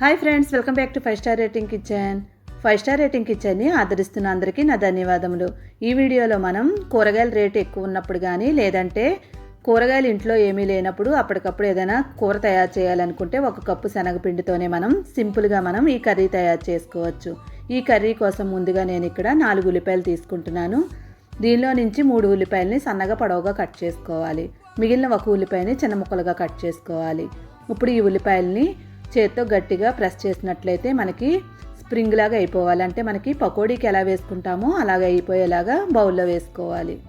Hi friends welcome back to five star rating kitchen. Five star rating కిచెన్ని ఆదరిస్తున్న అందరికీ నా ధన్యవాదములు. ఈ వీడియోలో మనం కూరగాయల రేటు ఎక్కువ ఉన్నప్పుడు కానీ లేదంటే కూరగాయలు ఇంట్లో ఏమీ లేనప్పుడు అప్పటికప్పుడు ఏదైనా కూర తయారు చేయాలనుకుంటే ఒక కప్పు శనగపిండితోనే మనం సింపుల్గా మనం ఈ కర్రీ తయారు చేసుకోవచ్చు. ఈ కర్రీ కోసం ముందుగా నేను ఇక్కడ నాలుగు ఉల్లిపాయలు తీసుకుంటున్నాను. దీనిలో నుంచి మూడు ఉల్లిపాయలని సన్నగా పొడవుగా కట్ చేసుకోవాలి. మిగిలిన ఒక ఉల్లిపాయని చిన్న ముక్కలుగా కట్ చేసుకోవాలి. ఇప్పుడు ఈ ఉల్లిపాయలని చేత్తో గట్టిగా ప్రెస్ చేసినట్లయితే మనకి స్ప్రింగ్ లాగా అయిపోవాలి. అంటే మనకి పకోడీకి ఎలా వేసుకుంటామో అలాగ అయిపోయేలాగా బౌల్లో వేసుకోవాలి.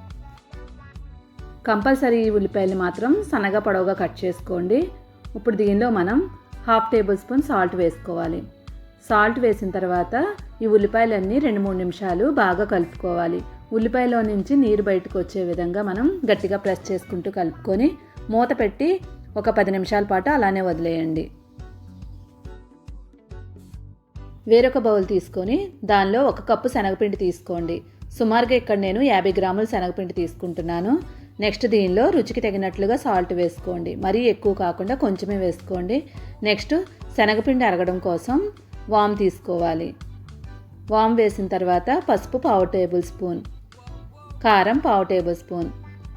కంపల్సరీ ఈ ఉల్లిపాయలు మాత్రం సన్నగా పొడవుగా కట్ చేసుకోండి. ఇప్పుడు దీనిలో మనం హాఫ్ టేబుల్ స్పూన్ సాల్ట్ వేసుకోవాలి. సాల్ట్ వేసిన తర్వాత ఈ ఉల్లిపాయలన్నీ రెండు మూడు నిమిషాలు బాగా కలుపుకోవాలి. ఉల్లిపాయలో నుంచి నీరు బయటకు వచ్చే విధంగా మనం గట్టిగా ప్రెస్ చేసుకుంటూ కలుపుకొని మూత పెట్టి ఒక పది నిమిషాల పాటు అలానే వదిలేయండి. వేరొక బౌల్ తీసుకొని దానిలో ఒక కప్పు శనగపిండి తీసుకోండి. సుమారుగా ఇక్కడ నేను యాభై గ్రాముల శనగపిండి తీసుకుంటున్నాను. నెక్స్ట్ దీనిలో రుచికి తగినట్లుగా సాల్ట్ వేసుకోండి. మరీ ఎక్కువ కాకుండా కొంచెమే వేసుకోండి. నెక్స్ట్ శనగపిండి అరగడం కోసం వామ్ తీసుకోవాలి. వామ్ వేసిన తర్వాత పసుపు పావు టేబుల్ స్పూన్ కారం పావు టేబుల్ స్పూన్.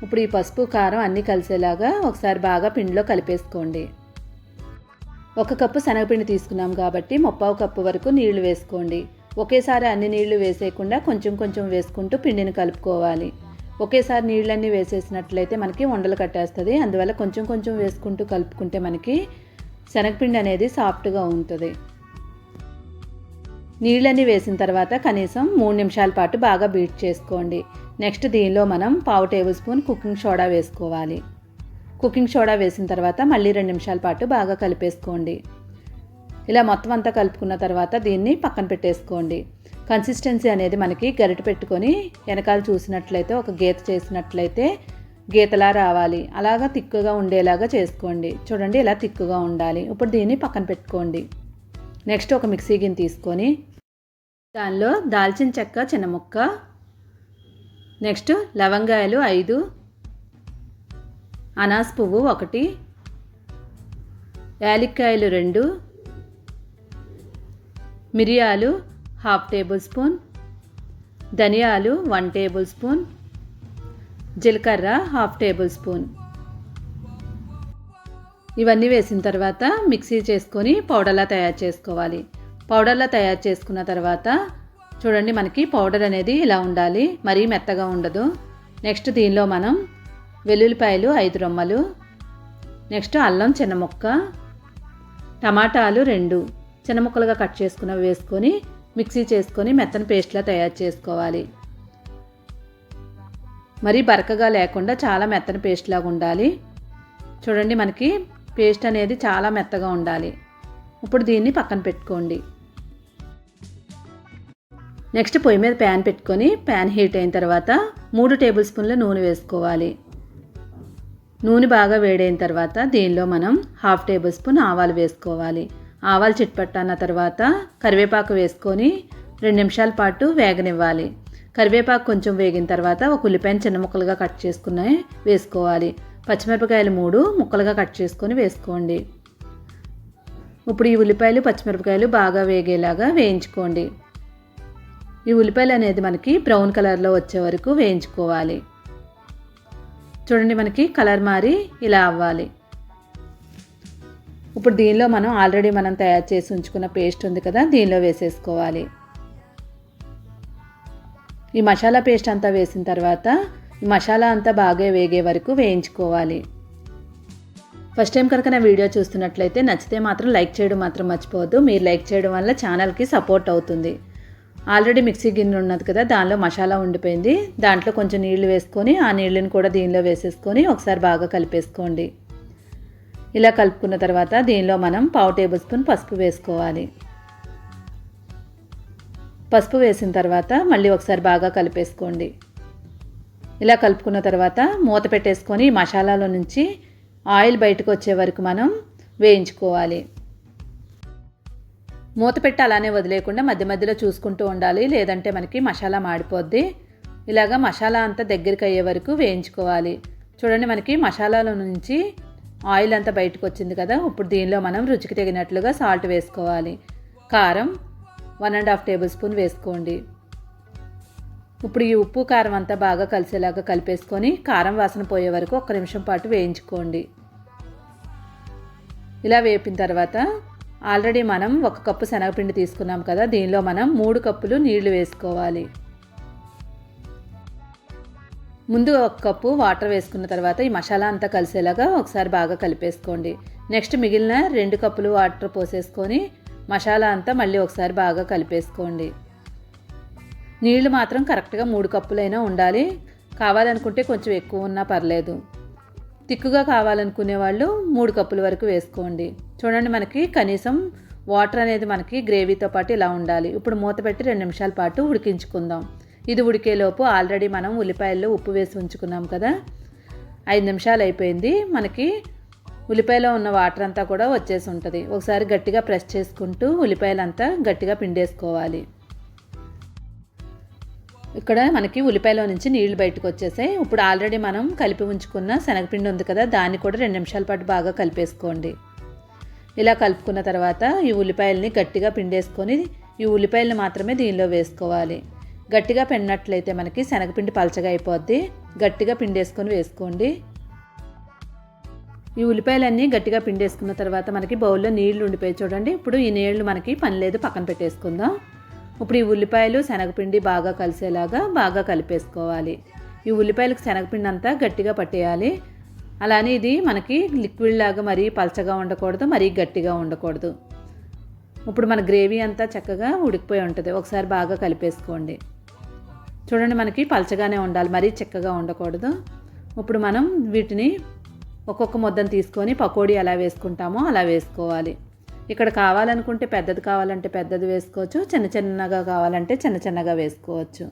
ఇప్పుడు ఈ పసుపు కారం అన్నీ కలిసేలాగా ఒకసారి బాగా పిండిలో కలిపేసుకోండి. ఒక కప్పు శనగపిండి తీసుకున్నాం కాబట్టి ముప్పావు కప్పు వరకు నీళ్ళు వేసుకోండి. ఒకేసారి అన్ని నీళ్ళు వేసేయకుండా కొంచెం కొంచెం వేసుకుంటూ పిండిని కలుపుకోవాలి. ఒకేసారి నీళ్ళన్నీ వేసేసినట్లయితే మనకి ఉండలు కట్టేస్తుంది. అందువల్ల కొంచెం కొంచెం వేసుకుంటూ కలుపుకుంటే మనకి శనగపిండి అనేది సాఫ్ట్గా ఉంటుంది. నీళ్ళన్నీ వేసిన తర్వాత కనీసం మూడు నిమిషాల పాటు బాగా బీట్ చేసుకోండి. నెక్స్ట్ దీనిలో మనం పావు టేబుల్ స్పూన్ కుకింగ్ సోడా వేసుకోవాలి. కుకింగ్ సోడా వేసిన తర్వాత మళ్ళీ రెండు నిమిషాల పాటు బాగా కలిపేసుకోండి. ఇలా మొత్తం అంతా కలుపుకున్న తర్వాత దీన్ని పక్కన పెట్టేసుకోండి. కన్సిస్టెన్సీ అనేది మనకి గరిట పెట్టుకొని వెనకాల చూసినట్లయితే ఒక గీత చేసినట్లయితే గీతలా రావాలి. అలాగా తిక్కుగా ఉండేలాగా చేసుకోండి. చూడండి ఇలా తిక్కుగా ఉండాలి. ఇప్పుడు దీన్ని పక్కన పెట్టుకోండి. నెక్స్ట్ ఒక మిక్సీ గిన్నె తీసుకొని దానిలో దాల్చిన చెక్క చిన్న ముక్క నెక్స్ట్ లవంగాయలు ఐదు అనాస్ పువ్వు ఒకటి యాలక్కాయలు రెండు మిరియాలు హాఫ్ టేబుల్ స్పూన్ ధనియాలు వన్ టేబుల్ స్పూన్ జీలకర్ర హాఫ్ టేబుల్ స్పూన్. ఇవన్నీ వేసిన తర్వాత మిక్సీ చేసుకొని పౌడర్లా తయారు చేసుకోవాలి. పౌడర్లా తయారు చేసుకున్న తర్వాత చూడండి మనకి పౌడర్ అనేది ఇలా ఉండాలి. మరీ మెత్తగా ఉండదు. నెక్స్ట్ దీనిలో మనం వెల్లుల్లిపాయలు ఐదు రొమ్మలు. నెక్స్ట్ అల్లం చిన్న ముక్క టమాటాలు రెండు. చిన్న ముక్కలుగా కట్ చేసుకున్నవి వేసుకొని మిక్సీ చేసుకొని మెత్తని పేస్ట్లా తయారు చేసుకోవాలి. మరీ బరకగా లేకుండా చాలా మెత్తని పేస్ట్ లాగా ఉండాలి. చూడండి మనకి పేస్ట్ అనేది చాలా మెత్తగా ఉండాలి. ఇప్పుడు దీన్ని పక్కన పెట్టుకోండి. నెక్స్ట్ పొయ్యి మీద ప్యాన్ పెట్టుకొని ప్యాన్ హీట్ అయిన తర్వాత మూడు టేబుల్ స్పూన్ల నూనె వేసుకోవాలి. నూనె బాగా వేడైన తర్వాత దీనిలో మనం హాఫ్ టేబుల్ స్పూన్ ఆవాలు వేసుకోవాలి. ఆవాలు చిట్పట్టన్న తర్వాత కరివేపాకు వేసుకొని రెండు నిమిషాల పాటు వేగనివ్వాలి. కరివేపాకు కొంచెం వేగిన తర్వాత ఒక ఉల్లిపాయను చిన్న ముక్కలుగా కట్ చేసుకుని వేసుకోవాలి. పచ్చిమిరపకాయలు మూడు ముక్కలుగా కట్ చేసుకొని వేసుకోండి. ఇప్పుడు ఈ ఉల్లిపాయలు పచ్చిమిరపకాయలు బాగా వేగేలాగా వేయించుకోండి. ఈ ఉల్లిపాయలు అనేది మనకి బ్రౌన్ కలర్లో వచ్చే వరకు వేయించుకోవాలి. చూడండి మనకి కలర్ మారి ఇలా అవ్వాలి. ఇప్పుడు దీనిలో మనం ఆల్రెడీ మనం తయారు చేసి ఉంచుకున్న పేస్ట్ ఉంది కదా దీనిలో వేసేసుకోవాలి. ఈ మసాలా పేస్ట్ అంతా వేసిన తర్వాత ఈ మసాలా అంతా బాగా వేగే వరకు వేయించుకోవాలి. ఫస్ట్ టైం కనుక నా వీడియో చూస్తున్నట్లయితే నచ్చితే మాత్రం లైక్ చేయడం మాత్రం మర్చిపోవద్దు. మీరు లైక్ చేయడం వల్ల ఛానల్కి సపోర్ట్ అవుతుంది. ఆల్రెడీ మిక్సీ గిన్నె ఉన్నది కదా దానిలో మసాలా ఉండిపోయింది. దాంట్లో కొంచెం నీళ్ళు వేసుకొని ఆ నీళ్ళని కూడా దీనిలో వేసేసుకొని ఒకసారి బాగా కలిపేసుకోండి. ఇలా కలుపుకున్న తర్వాత దీనిలో మనం పావు టేబుల్ స్పూన్ పసుపు వేసుకోవాలి. పసుపు వేసిన తర్వాత మళ్ళీ ఒకసారి బాగా కలిపేసుకోండి. ఇలా కలుపుకున్న తర్వాత మూత పెట్టేసుకొని మసాలాలో నుంచి ఆయిల్ బయటకు వచ్చే వరకు మనం వేయించుకోవాలి. మూత పెట్టి అలానే వదిలేయకుండా మధ్య మధ్యలో చూసుకుంటూ ఉండాలి. లేదంటే మనకి మసాలా మాడిపోద్ది. ఇలాగా మసాలా అంతా దగ్గరికి అయ్యే వరకు వేయించుకోవాలి. చూడండి మనకి మసాలాలో నుంచి ఆయిల్ అంతా బయటకు వచ్చింది కదా ఇప్పుడు దీనిలో మనం రుచికి తగినట్లుగా సాల్ట్ వేసుకోవాలి. కారం one and half tablespoon వేసుకోండి. ఇప్పుడు ఈ ఉప్పు కారం అంతా బాగా కలిసేలాగా కలిపేసుకొని కారం వాసన పోయే వరకు ఒక్క నిమిషం పాటు వేయించుకోండి. ఇలా వేపిన తర్వాత ఆల్రెడీ మనం ఒక కప్పు శనగపిండి తీసుకున్నాం కదా దీనిలో మనం మూడు కప్పులు నీళ్ళు వేసుకోవాలి. ముందు ఒక కప్పు వాటర్ వేసుకున్న తర్వాత ఈ మసాలా అంతా కలిసేలాగా ఒకసారి బాగా కలిపేసుకోండి. నెక్స్ట్ మిగిలిన రెండు కప్పులు వాటర్ పోసేసుకొని మసాలా అంతా మళ్ళీ ఒకసారి బాగా కలిపేసుకోండి. నీళ్ళు మాత్రం కరెక్ట్గా మూడు కప్పులైనా ఉండాలి. కావాలనుకుంటే కొంచెం ఎక్కువ ఉన్నా పర్లేదు. తిక్కుగా కావాలనుకునే వాళ్ళు మూడు కప్పుల వరకు వేసుకోండి. చూడండి మనకి కనీసం వాటర్ అనేది మనకి గ్రేవీతో పాటు ఇలా ఉండాలి. ఇప్పుడు మూత పెట్టి రెండు నిమిషాల పాటు ఉడికించుకుందాం. ఇది ఉడికేలోపు ఆల్రెడీ మనం ఉల్లిపాయల్లో ఉప్పు వేసి ఉంచుకున్నాం కదా. ఐదు నిమిషాలు అయిపోయింది. మనకి ఉల్లిపాయలో ఉన్న వాటర్ అంతా కూడా వచ్చేసి ఉంటుంది. ఒకసారి గట్టిగా ప్రెస్ చేసుకుంటూ ఉల్లిపాయలంతా గట్టిగా పిండేసుకోవాలి. ఇక్కడ మనకి ఉల్లిపాయలో నుంచి నీళ్ళు బయటకు వచ్చేసాయి. ఇప్పుడు ఆల్రెడీ మనం కలిపి ఉంచుకున్న శనగపిండి ఉంది కదా దాన్ని కూడా రెండు నిమిషాల పాటు బాగా కలిపేసుకోండి. ఇలా కలుపుకున్న తర్వాత ఈ ఉల్లిపాయల్ని గట్టిగా పిండేసుకొని ఈ ఉల్లిపాయలను మాత్రమే దీనిలో వేసుకోవాలి. గట్టిగా పిండినట్లయితే మనకి శనగపిండి పలచగా అయిపోద్ది. గట్టిగా పిండేసుకొని వేసుకోండి. ఈ ఉల్లిపాయలన్నీ గట్టిగా పిండేసుకున్న తర్వాత మనకి బౌల్లో నీళ్ళు ఉండిపోయి చూడండి. ఇప్పుడు ఈ నీళ్ళు మనకి పని లేదు పక్కన పెట్టేసుకుందాం. ఇప్పుడు ఈ ఉల్లిపాయలు శనగపిండి బాగా కలిసేలాగా బాగా కలిపేసుకోవాలి. ఈ ఉల్లిపాయలకు శనగపిండి అంతా గట్టిగా పట్టేయాలి. అలానే ఇది మనకి లిక్విడ్ లాగా మరీ పలచగా ఉండకూడదు మరీ గట్టిగా ఉండకూడదు. ఇప్పుడు మన గ్రేవీ అంతా చక్కగా ఉడికిపోయి ఉంటుంది. ఒకసారి బాగా కలిపేసుకోండి. చూడండి మనకి పలచగానే ఉండాలి మరీ చిక్కగా ఉండకూడదు. ఇప్పుడు మనం వీటిని ఒక్కొక్క ముద్దను తీసుకొని పకోడీ ఎలా వేసుకుంటామో అలా వేసుకోవాలి. ఇక్కడ కావాలనుకుంటే పెద్దది కావాలంటే పెద్దది వేసుకోవచ్చు చిన్న చిన్నగా కావాలంటే చిన్న చిన్నగా వేసుకోవచ్చు.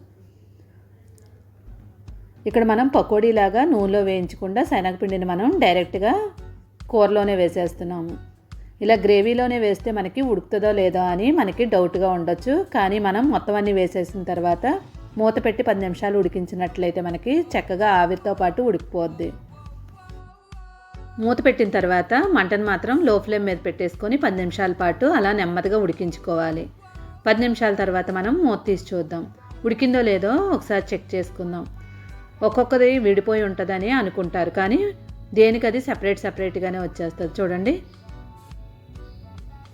ఇక్కడ మనం పకోడీలాగా నూనెలో వేయించకుండా శనగపిండిని మనం డైరెక్ట్గా కూరలోనే వేసేస్తున్నాము. ఇలా గ్రేవీలోనే వేస్తే మనకి ఉడుకుతుందో లేదో అని మనకి డౌట్గా ఉండొచ్చు. కానీ మనం మొత్తం అన్నీ వేసేసిన తర్వాత మూత పెట్టి పది నిమిషాలు ఉడికించినట్లయితే మనకి చక్కగా ఆవిరితో పాటు ఉడికిపోద్ది. మూత పెట్టిన తర్వాత మంటను మాత్రం లో ఫ్లేమ్ మీద పెట్టేసుకొని పది నిమిషాల పాటు అలా నెమ్మదిగా ఉడికించుకోవాలి. పది నిమిషాల తర్వాత మనం మూత తీసి చూద్దాం. ఉడికిందో లేదో ఒకసారి చెక్ చేసుకుందాం. ఒక్కొక్కది విడిపోయి ఉంటుందని అనుకుంటారు కానీ దేనికి అది సపరేట్ సపరేట్గానే వచ్చేస్తుంది చూడండి.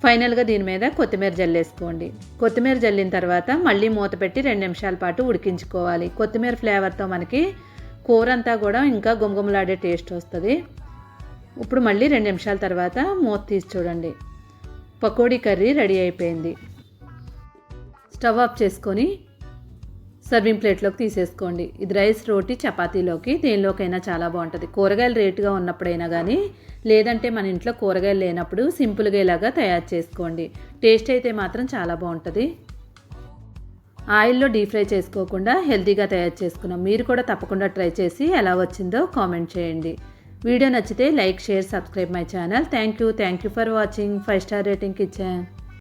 ఫైనల్గా దీని మీద కొత్తిమీర జల్లేసుకోండి. కొత్తిమీర జల్లిన తర్వాత మళ్ళీ మూత పెట్టి రెండు నిమిషాల పాటు ఉడికించుకోవాలి. కొత్తిమీర ఫ్లేవర్తో మనకి కూర అంతా కూడా ఇంకా గుమగుమలాడే టేస్ట్ వస్తుంది. ఇప్పుడు మళ్ళీ రెండు నిమిషాల తర్వాత మూత తీసి చూడండి. పకోడీ కర్రీ రెడీ అయిపోయింది. స్టవ్ ఆఫ్ చేసుకొని సర్వింగ్ ప్లేట్లోకి తీసేసుకోండి. ఇది రైస్ రోటీ చపాతీలోకి దేనిలోకైనా చాలా బాగుంటుంది. కూరగాయలు రేటుగా ఉన్నప్పుడైనా కానీ లేదంటే మన ఇంట్లో కూరగాయలు లేనప్పుడు సింపుల్గా ఇలాగా తయారు చేసుకోండి. టేస్ట్ అయితే మాత్రం చాలా బాగుంటుంది. ఆయిల్లో డీప్ ఫ్రై చేసుకోకుండా హెల్తీగా తయారు చేసుకున్నాం. మీరు కూడా తప్పకుండా ట్రై చేసి ఎలా వచ్చిందో కామెంట్ చేయండి. వీడియో నచ్చితే like share subscribe my channel. Thank you. Thank you for watching. Five star rating ఇచ్చాను.